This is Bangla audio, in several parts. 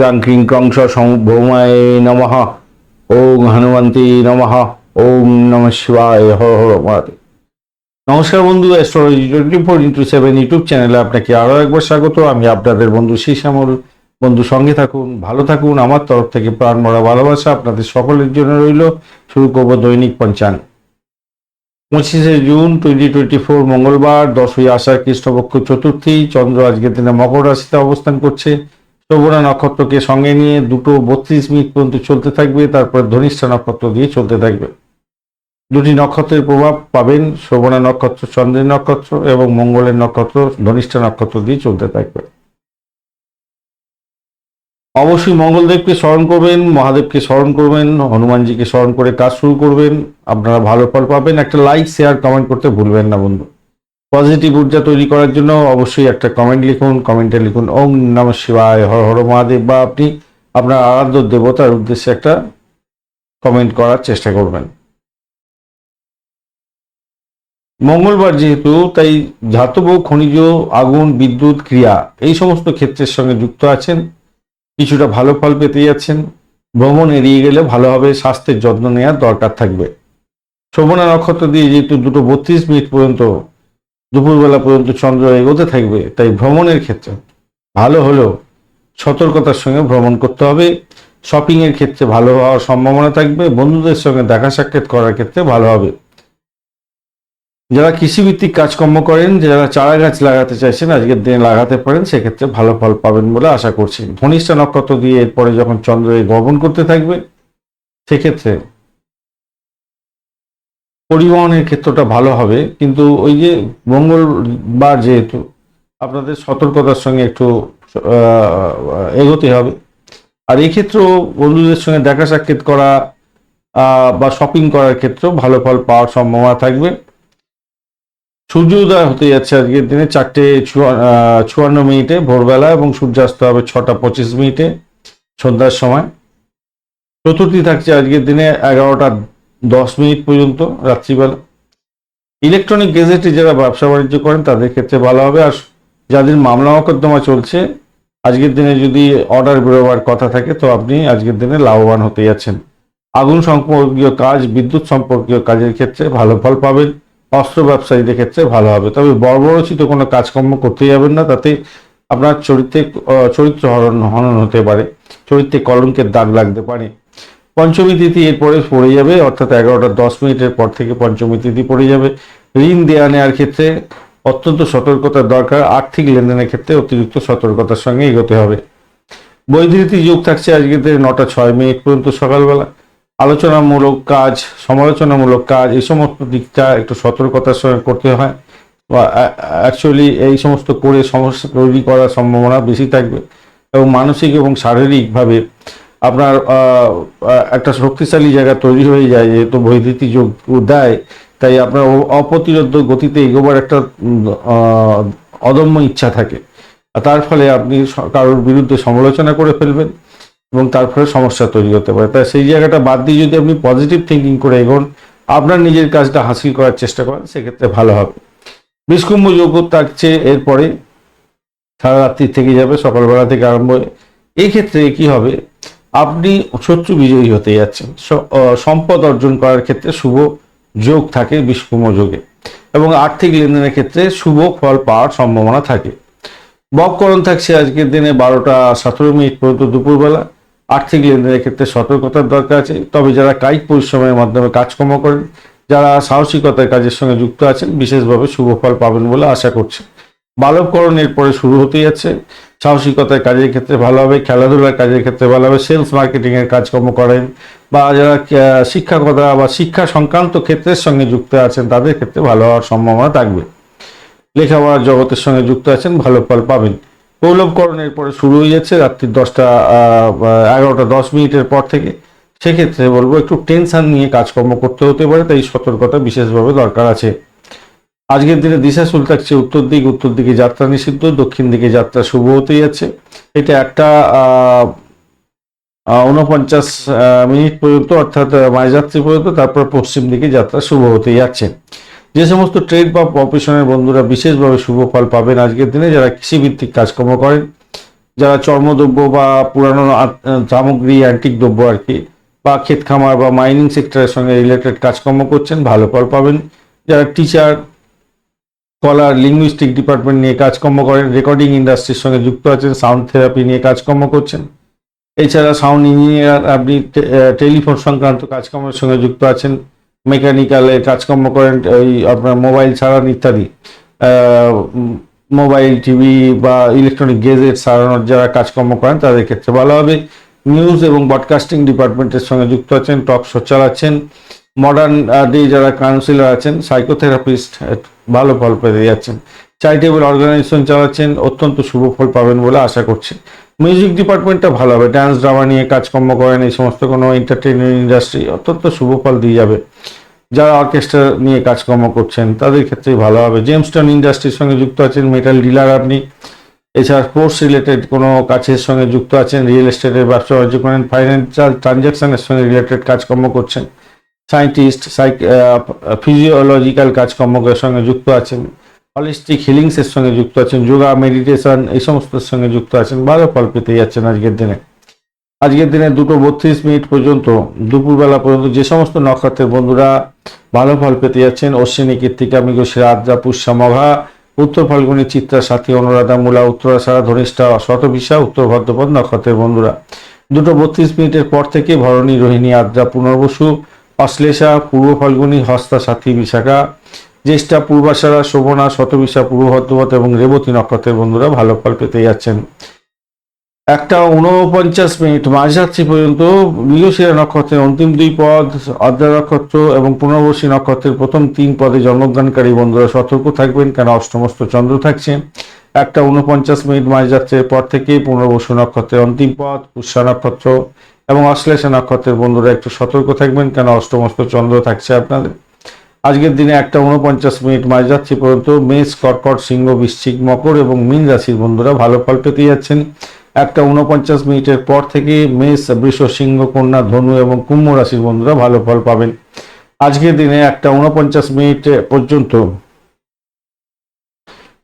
ক্রাং ক্রিং ক্রংস ভৌমায় নমঃ। ওং হনুমন্তী নমঃ। ওম নম শিবায়। হর হর মহাদেব। নমস্কার বন্ধু astrology twenty four into seven YouTube চ্যানেলে আপনাকে আরও একবার স্বাগত। আমি আপনাদের বন্ধু শ্যামল বন্ধু, সঙ্গে থাকুন, ভালো থাকুন। আমার তরফ থেকে প্রাণ মরা ভালোবাসা আপনাদের সকলের জন্য রইল। শুরু করব দৈনিক পঞ্চাঙ্গ পঁচিশে জুন টোয়েন্টি টোয়েন্টি ফোর মঙ্গলবার, দশই আষাঢ় কৃষ্ণপক্ষ চতুর্থী। চন্দ্র আজকের দিনে মকর রাশিতে অবস্থান করছে। শোভনা নক্ষত্রকে সঙ্গে নিয়ে দুটো বত্রিশ মিনিট পর্যন্ত চলতে থাকবে, তারপর ধনিষ্ঠা নক্ষত্র দিয়ে চলতে থাকবে। দুটি নক্ষত্রের প্রভাব পাবেন শোভনা নক্ষত্র, চন্দ্রের নক্ষত্র এবং মঙ্গলের নক্ষত্র ধনিষ্ঠা নক্ষত্র দিয়ে চলতে থাকবে। অবশ্যই মঙ্গলদেবকে স্মরণ করবেন, মহাদেবকে স্মরণ করবেন, হনুমানজিকে স্মরণ করে কাজ শুরু করবেন। আপনারা ভালো ফল পাবেন। একটা লাইক শেয়ার কমেন্ট করতে ভুলবেন না বন্ধু। পজিটিভ ঊর্জা তৈরি করার জন্য অবশ্যই একটা কমেন্ট লিখুন কমেন্টে লিখুন, ওম নম শিবায়, হর হর মহাদেব। বা আপনি আপনার আরাধ্য দেবতার উদ্দেশ্যে একটা কমেন্ট করার চেষ্টা করবেন। মঙ্গলবার যেহেতু, তাই ধাতব, খনিজ, আগুন, বিদ্যুৎ, ক্রিয়া এই সমস্ত ক্ষেত্রের সঙ্গে যুক্ত আছেন। কিছুটা ভালো ফল পেতে যাচ্ছেন। ভ্রমণ এড়িয়ে গেলে ভালোভাবে স্বাস্থ্যের যত্ন নেওয়ার দরকার থাকবে। শোভনা নক্ষত্র দিয়ে যেহেতু দুটো বত্রিশ মিনিট পর্যন্ত দুপুরবেলা পর্যন্ত চন্দ্র এগোতে থাকবে, তাই ভ্রমণের ক্ষেত্রে ভালো হলেও সতর্কতার সঙ্গে ভ্রমণ করতে হবে। শপিংয়ের ক্ষেত্রে ভালো হওয়ার সম্ভাবনা থাকবে, বন্ধুদের সঙ্গে দেখা সাক্ষাৎ করার ক্ষেত্রে ভালো হবে। যারা কৃষিভিত্তিক কাজকর্ম করেন, যারা চারা গাছ লাগাতে চাইছেন, আজকের দিনে লাগাতে পারেন, সেক্ষেত্রে ভালো ফল পাবেন বলে আশা করছি। ধনিষ্ঠা নক্ষত্র দিয়ে এরপরে যখন চন্দ্র গমন করতে থাকবে, সেক্ষেত্রে পরিবহনের ক্ষেত্রটা ভালো হবে, কিন্তু ওই যে মঙ্গলবার যেহেতু, আপনাদের সতর্কতার সঙ্গে একটু এগোতে হবে। আর এই ক্ষেত্রেও বন্ধুদের সঙ্গে দেখা সাক্ষাৎ করা বা শপিং করার ক্ষেত্রেও ভালো ফল পাওয়ার সম্ভাবনা থাকবে। সূর্য উদয় হতে যাচ্ছে আজকের দিনে চারটে চুয়ান্ন মিনিটে ভোরবেলা এবং সূর্যাস্ত হবে ছটা পঁচিশ মিনিটে সন্ধ্যার সময়। চতুর্থী থাকছে আজকের দিনে এগারোটা দশ মিনিট পর্যন্ত, রাত্রিবেলা। ইলেকট্রনিক গেজেটে যারা ব্যবসা বাণিজ্য করেন, তাদের ক্ষেত্রে ভালো হবে। আর যাদের মামলা মোকদ্দমা চলছে, আজকের দিনে যদি অর্ডার বেরোবার কথা থাকে, তো আপনি আজকের দিনে লাভবান হতে যাচ্ছেন। আগুন সম্পর্কীয় কাজ, বিদ্যুৎ সম্পর্কীয় কাজের ক্ষেত্রে ভালো ফল পাবেন। অস্ত্র ব্যবসায়ীদের ক্ষেত্রে ভালো হবে। তবে বর্বরচিত কোনো কাজকর্ম করতে যাবেন না, তাতে আপনার চরিত্রে চরিত্র হরণ, হনন হতে পারে। চরিত্রে কলঙ্কের দাগ লাগতে পারে। পঞ্চমী তিথি এরপরে পড়ে যাবে, অর্থাৎ এগারোটা দশ মিনিটের পর থেকে পঞ্চমী তিথি পড়ে যাবে। ঋণ দেওয়া নেওয়ার ক্ষেত্রে অত্যন্ত সতর্কতার দরকার, আর্থিক লেনদেনের ক্ষেত্রে অতিরিক্ত সতর্কতার সঙ্গে এগোতে হবে। বৈধৃতি যোগ থাকছে আজকে নটা ছয় মিনিট পর্যন্ত সকালবেলা। আলোচনামূলক কাজ, সমালোচনামূলক কাজ, এই সমস্ত দিকটা একটু সতর্কতার সঙ্গে করতে হয়। বা অ্যাকচুয়ালি এই সমস্ত করে সমস্যা তৈরি করার সম্ভাবনা বেশি থাকবে। এবং মানসিক এবং শারীরিকভাবে আপনার একটা শক্তিশালী জায়গা তৈরি হয়ে যায়, যেহেতু বৈদ্যুতি যোগ দেয়, তাই আপনার অপ্রতিরোধ গতিতে এগোবার একটা অদম্য ইচ্ছা থাকে। তার ফলে আপনি কারোর বিরুদ্ধে সমালোচনা করে ফেলবেন এবং তার ফলে সমস্যা তৈরি হতে পারে। তাই সেই জায়গাটা বাদ দিয়ে যদি আপনি পজিটিভ থিঙ্কিং করে এগোন, আপনার নিজের কাজটা হাসিল করার চেষ্টা করেন, সেক্ষেত্রে ভালো হবে। বিষকুম্ভ যোগ থাকছে, এরপরে সারা রাত্রি থেকে যাবে, সকালবেলা থেকে আরম্ভ এই ক্ষেত্রে কি হবে? আপনি শত্রু বিজয়ী হতে যাচ্ছেন। সম্পদ অর্জন করার ক্ষেত্রে শুভ যোগ থাকে বিষকুম্ভ যোগে এবং আর্থিক লেনদেনের ক্ষেত্রে শুভ ফল পাওয়ার সম্ভাবনা থাকে। বককরণ থাকছে আজকের দিনে বারোটা সতেরো মিনিট পর্যন্ত দুপুরবেলা। আর্থিক লেনদেনের ক্ষেত্রে সতর্কতার দরকার আছে। তবে যারা কায়িক পরিশ্রমের মাধ্যমে কাজকর্ম করেন, যারা সাহসিকতার কাজের সঙ্গে যুক্ত আছেন, বিশেষভাবে শুভ ফল পাবেন বলে আশা করছি। বালককরণ এরপরে শুরু হতে যাচ্ছে। সাহসিকতার কাজের ক্ষেত্রে ভালো হবে, খেলাধুলার কাজের ক্ষেত্রে ভালো হবে সেলস মার্কেটিংয়ের কাজকর্ম করেন বা যারা শিক্ষকতা বা শিক্ষা সংক্রান্ত ক্ষেত্রের সঙ্গে যুক্ত আছেন, তাদের ক্ষেত্রে ভালো হওয়ার সম্ভাবনা থাকবে। লেখাপড়ার জগতের সঙ্গে যুক্ত আছেন, ভালো ফল পাবেন। কৌলভকরণের পরে শুরু হয়ে যাচ্ছে, রাত্রি দশটা এগারোটা দশ মিনিটের পর থেকে। সেক্ষেত্রে বলব, একটু টেনশন নিয়ে কাজকর্ম করতে হতে পারে, তাই সতর্কতা বিশেষভাবে দরকার আছে। আজকের দিনে দিশা দিশাশুল থাকছে উত্তর দিক, উত্তর দিকে যাত্রা নিষিদ্ধ, দক্ষিণ দিকে যাত্রা শুভ হতে যাচ্ছে। এটা একটা উনপঞ্চাশ মিনিট পর্যন্ত, অর্থাৎ মাঝরাত্রি পর্যন্ত, তারপর পশ্চিম দিকে যাত্রা শুভ হতে যাচ্ছে। যে সমস্ত ট্রেড বা প্রফেশনের বন্ধুরা বিশেষভাবে শুভ ফল পাবেন আজকের দিনে, যারা কৃষিভিত্তিক কাজকর্ম করেন, যারা চর্মদ্রব্য বা পুরানো সামগ্রী অ্যান্টিক দ্রব্য আর কি, বা ক্ষেত খামার বা মাইনিং সেক্টরের সঙ্গে রিলেটেড কাজকর্ম করছেন, ভালো ফল পাবেন। যারা টিচার স্কলার লিঙ্গুইস্টিক ডিপার্টমেন্ট নিয়ে কাজকর্ম করেন রেকর্ডিং ইন্ডাস্ট্রির সঙ্গে যুক্ত আছেন সাউন্ড থেরাপি নিয়ে কাজকর্ম করছেন। এছাড়া সাউন্ড ইঞ্জিনিয়ার আপনি টেলিফোন সংক্রান্ত কাজকর্মের সঙ্গে যুক্ত আছেন মেকানিক্যালে কাজকর্ম করেন, ওই আপনার মোবাইল ছাড়ান ইত্যাদি। মোবাইল টিভি বা ইলেকট্রনিক গেজেট সারানোর যারা কাজকর্ম করেন, তাদের ক্ষেত্রে ভালো হবে। নিউজ এবং ব্রডকাস্টিং ডিপার্টমেন্টের সঙ্গে যুক্ত আছেন টক শো চালাচ্ছেন। মডার্ন ডে যারা কাউন্সিলর আছেন সাইকোথেরাপিস্ট ভালো ফল পেতে যাচ্ছেন। চ্যারিটেবল অর্গানাইজেশন চালাচ্ছেন, অত্যন্ত শুভ ফল পাবেন বলে আশা করছি। মিউজিক ডিপার্টমেন্টটা ভালো হবে ডান্স ড্রামা নিয়ে কাজকর্ম করেন, এই সমস্ত কোনো এন্টারটেনমেন্ট ইন্ডাস্ট্রি অত্যন্ত শুভ ফল দিয়ে যাবে। যারা অর্কেস্ট্রা নিয়ে কাজকর্ম করছেন, তাদের ক্ষেত্রে ভালো হবে। জেমস্টন ইন্ডাস্ট্রির সঙ্গে যুক্ত আছেন মেটাল ডিলার আপনি। এছাড়া স্পোর্টস রিলেটেড কোনো কাজের সঙ্গে যুক্ত আছেন রিয়েল এস্টেটের ব্যবসা বাণিজ্য করেন ফাইন্যান্সিয়াল ট্রানজ্যাকশনের সঙ্গে রিলেটেড কাজকর্ম করছেন। সায়েন্টিস্ট ফিজিওলজিক্যাল কাজকর্মের সঙ্গে যুক্ত আছেন হলিস্টিক হিলিংসের সঙ্গে যুক্ত আছেন যোগা মেডিটেশন এই সমস্তর সঙ্গে যুক্ত আছেন, ভালো ফল পেতে যাচ্ছেন আজকের দিনে। আজকের দিনে দুটো বত্রিশ মিনিট পর্যন্ত, দুপুরবেলা পর্যন্ত যে সমস্ত নক্ষত্রের বন্ধুরা ভালো ফল পেতে যাচ্ছেন, অশ্বিনী, কৃত্তিকা, মৃগশিরা, আদ্রা, পুষ্যা, মঘা, উত্তর ফাল্গুনী, চিত্রা, সাথী, অনুরাধা, মূলা উত্তরাষাঢ়া ধনিষ্ঠা, শতভিসা, উত্তর ভদ্রপদ নক্ষত্রের বন্ধুরা। দুটো বত্রিশ মিনিটের পর থেকে ভরণী, রোহিণী, আদ্রা, পুনর্বসু অশ্লেষা, পূর্ব ফাল্গুনী, হস্তা, সাথী, বিশাখা, জ্যেষ্ঠা পূর্বাষাঢ়া শোভনা, শতবিশা, পূর্ব ভদ্রপদ এবং রেবতী নক্ষত্রের বন্ধুরা ভালো ফল পেতে যাচ্ছেন। একটা উনপঞ্চাশ মিনিট মাঝরাত্রি পর্যন্ত মৃগশিরা নক্ষত্রের অন্তিম দুই পদ অর্ধা নক্ষত্র এবং পুনর্বসী নক্ষত্রের প্রথম তিন পদে জন্মগ্রহণকারী বন্ধুরা সতর্ক থাকবেন, কেন অষ্টমস্ত চন্দ্র থাকছে। একটা উনপঞ্চাশ মিনিট মাঝরাত্রের পর থেকে পুনর্বসু নক্ষত্রের অন্তিম পদ, পুষ্যা নক্ষত্র। এবং অশ্লেষা নক্ষত্রের বন্ধুরা একটু সতর্ক থাকবেন কেন অষ্টমস্ত চন্দ্র থাকছে আপনাদের। আজকের দিনে একটা উনপঞ্চাশ মিনিট মাঝরাত্রি পর্যন্ত মেষ, কর্কট, সিংহ, বৃশ্চিক, মকর এবং মীন রাশির বন্ধুরা ভালো ফল পেতে যাচ্ছেন। একটা উনপঞ্চাশ মিনিটের পর থেকে মেষ, বৃষ, সিংহ, কন্যা, ধনু এবং কুম্ভ রাশির বন্ধুরা ভালো ফল পাবেন। আজকের দিনে একটা উনপঞ্চাশ মিনিট পর্যন্ত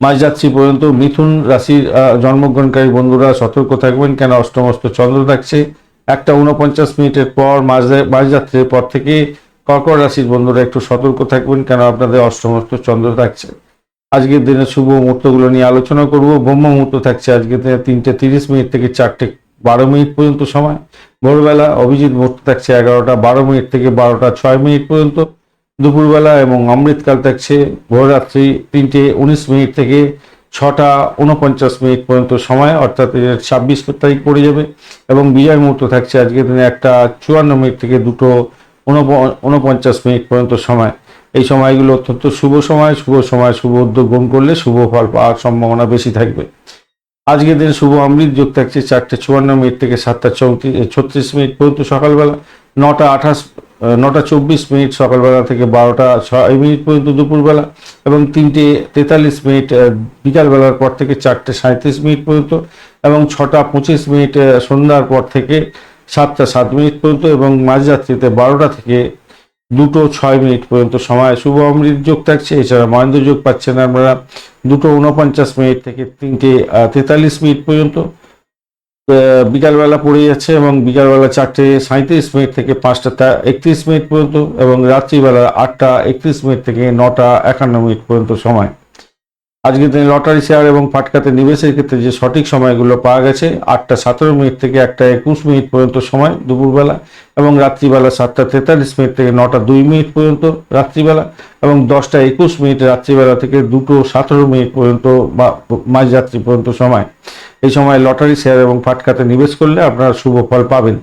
মাঝরাত্রি পর্যন্ত মিথুন রাশির জন্মগ্রহণকারী বন্ধুরা সতর্ক থাকবেন কেন অষ্টমস্ত চন্দ্র থাকছে। একটা উনপঞ্চাশ মিনিটের পর মাঝ- মাঝরাত্রির পর থেকে কর্কট রাশির বন্ধুরা একটু সতর্ক থাকবেন, কেন আপনাদের অষ্টমস্ত চন্দ্র থাকছে। আজকের দিনে শুভ মুহূর্তগুলো নিয়ে আলোচনা করব। ব্রহ্ম মুহূর্ত থাকছে আজকের দিনে তিনটে তিরিশ মিনিট থেকে চারটে বারো মিনিট পর্যন্ত সময়। ভোরবেলা অভিজিৎ মুহূর্ত থাকছে এগারোটা বারো মিনিট থেকে বারোটা ছয় মিনিট পর্যন্ত। দুপুরবেলা এবং অমৃতকাল থাকছে ভোররাত্রি তিনটে উনিশ মিনিট থেকে ছটা উনপঞ্চাশ মিনিট পর্যন্ত সময়, অর্থাৎ ছাব্বিশ তারিখ পড়ে যাবে এবং বিজয় মুহূর্ত থাকছে আজকের দিনে একটা চুয়ান্ন মিনিট থেকে দুটো উনপ- উনপঞ্চাশ মিনিট পর্যন্ত সময়। এই সময়গুলো অত্যন্ত শুভ সময় শুভ সময়, শুভ উদ্যোগ গ্রহণ করলে শুভ ফল পাওয়ার সম্ভাবনা বেশি থাকবে। আজকের দিনে শুভ অমৃত যোগ থাকছে চারটে চুয়ান্ন মিনিট থেকে সাতটা চৌত্রিশ, ছত্রিশ মিনিট পর্যন্ত সকালবেলা, নটা আঠাশ নটা চব্বিশ মিনিট সকালবেলা থেকে বারোটা ছয় মিনিট পর্যন্ত দুপুরবেলা এবং তিনটে তেতাল্লিশ মিনিট বিকালবেলার পর থেকে চারটে সাঁত্রিশ মিনিট পর্যন্ত এবং ছটা পঁচিশ মিনিট সন্ধ্যার পর থেকে সাতটা সাত মিনিট পর্যন্ত এবং মাঝরাত্রিতে বারোটা থেকে দুটো ছয় মিনিট পর্যন্ত সময়। শুভ অমৃত যোগ থাকছে, এছাড়া মহেন্দ্র যোগ পাচ্ছেন আপনারা। দুটো উনপঞ্চাশ মিনিট থেকে তিনটে তেতাল্লিশ মিনিট পর্যন্ত বিকালবেলা পড়ে যাচ্ছে এবং বিকালবেলা চারটে সাঁত্রিশ মিনিট থেকে পাঁচটা একত্রিশ মিনিট পর্যন্ত এবং রাত্রিবেলা আটটা একত্রিশ মিনিট থেকে নটা একান্ন মিনিট পর্যন্ত সময়। আজকের দিনে লটারি শেয়ার এবং ফাটকাতে নিবেশের ক্ষেত্রে যে সঠিক সময়গুলো পাওয়া গেছে, আটটা সতেরো মিনিট থেকে একটা একুশ মিনিট পর্যন্ত সময় দুপুরবেলা এবং রাত্রিবেলা সাতটা তেতাল্লিশ মিনিট থেকে নটা দুই মিনিট পর্যন্ত রাত্রিবেলা এবং দশটা একুশ মিনিট রাত্রিবেলা থেকে দুটো সতেরো মিনিট পর্যন্ত বা মাঝরাত্রি পর্যন্ত সময়। এই সময় লটারি শেয়ার এবং ফাটকাতে নিবেশ করলে আপনারা শুভ ফল পাবেন।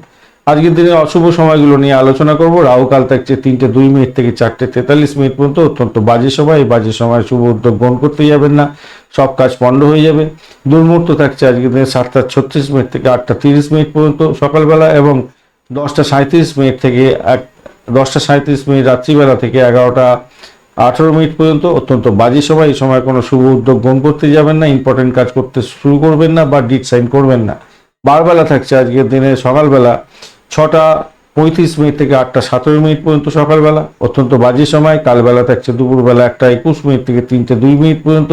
আজকের দিনে অশুভ সময়গুলো নিয়ে আলোচনা করব। রাহুকাল থাকছে তিনটে দুই মিনিট থেকে চারটে তেতাল্লিশ মিনিট পর্যন্ত অত্যন্ত বাজে সময়। এই বাজে সময় শুভ উদ্যোগ গ্রহণ করতে যাবেন না। সব কাজ পণ্ড হয়ে যাবে। দুর্মুহূর্ত থাকছে আজকের দিনে সাতটা ছত্রিশ মিনিট থেকে আটটা তিরিশ মিনিট পর্যন্ত সকালবেলা এবং দশটা সাঁত্রিশ মিনিট থেকে এক দশটা সাঁত্রিশ মিনিট রাত্রিবেলা থেকে এগারোটা আঠারো মিনিট পর্যন্ত অত্যন্ত বাজে সময় এই সময় কোনো শুভ উদ্যোগ গ্রহণ করতে যাবেন না ইম্পর্টেন্ট কাজ করতে শুরু করবেন না বা ডিট সাইন করবেন না। বারবেলা থাকছে আজকের দিনে সকালবেলা ছটা পঁয়ত্রিশ মিনিট থেকে আটটা সতেরো মিনিট পর্যন্ত সকালবেলা, অত্যন্ত বাজে সময়, কালবেলা থাকছে দুপুরবেলা একটা একুশ মিনিট থেকে তিনটে দুই মিনিট পর্যন্ত,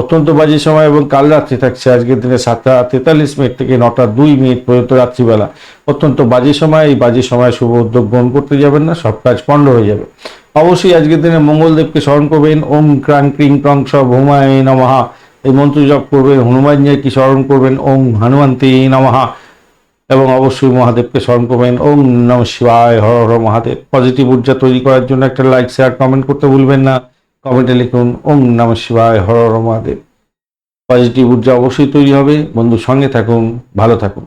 অত্যন্ত বাজে সময় এবং কাল রাত্রি থাকছে আজকের দিনে সাতটা তেতাল্লিশ মিনিট থেকে নটা দুই মিনিট পর্যন্ত রাত্রিবেলা। অত্যন্ত বাজে সময়, এই বাজে সময় শুভ উদ্যোগ গ্রহণ করতে যাবেন না, সব কাজ পণ্ড হয়ে যাবে। অবশ্যই আজকের দিনে মঙ্গলদেবকে স্মরণ করবেন। ওম ক্রাং ক্রিং ক্রং স ভৌমায় নমহা এই মন্ত্র জপ করবেন, হনুমান কি স্মরণ করবেন, ওম হনুমন্তি নমহা এবং অবশ্যই মহাদেবকে স্মরণ করবেন, ওম নম শিবায়, হর হর মহাদেব। পজিটিভ ঊর্জা তৈরি করার জন্য একটা লাইক শেয়ার কমেন্ট করতে ভুলবেন না। কমেন্টে লিখুন, ওম নম শিবায়, হর হর মহাদেব। পজিটিভ ঊর্জা অবশ্যই তৈরি হবে। বন্ধুর সঙ্গে থাকুন, ভালো থাকুন।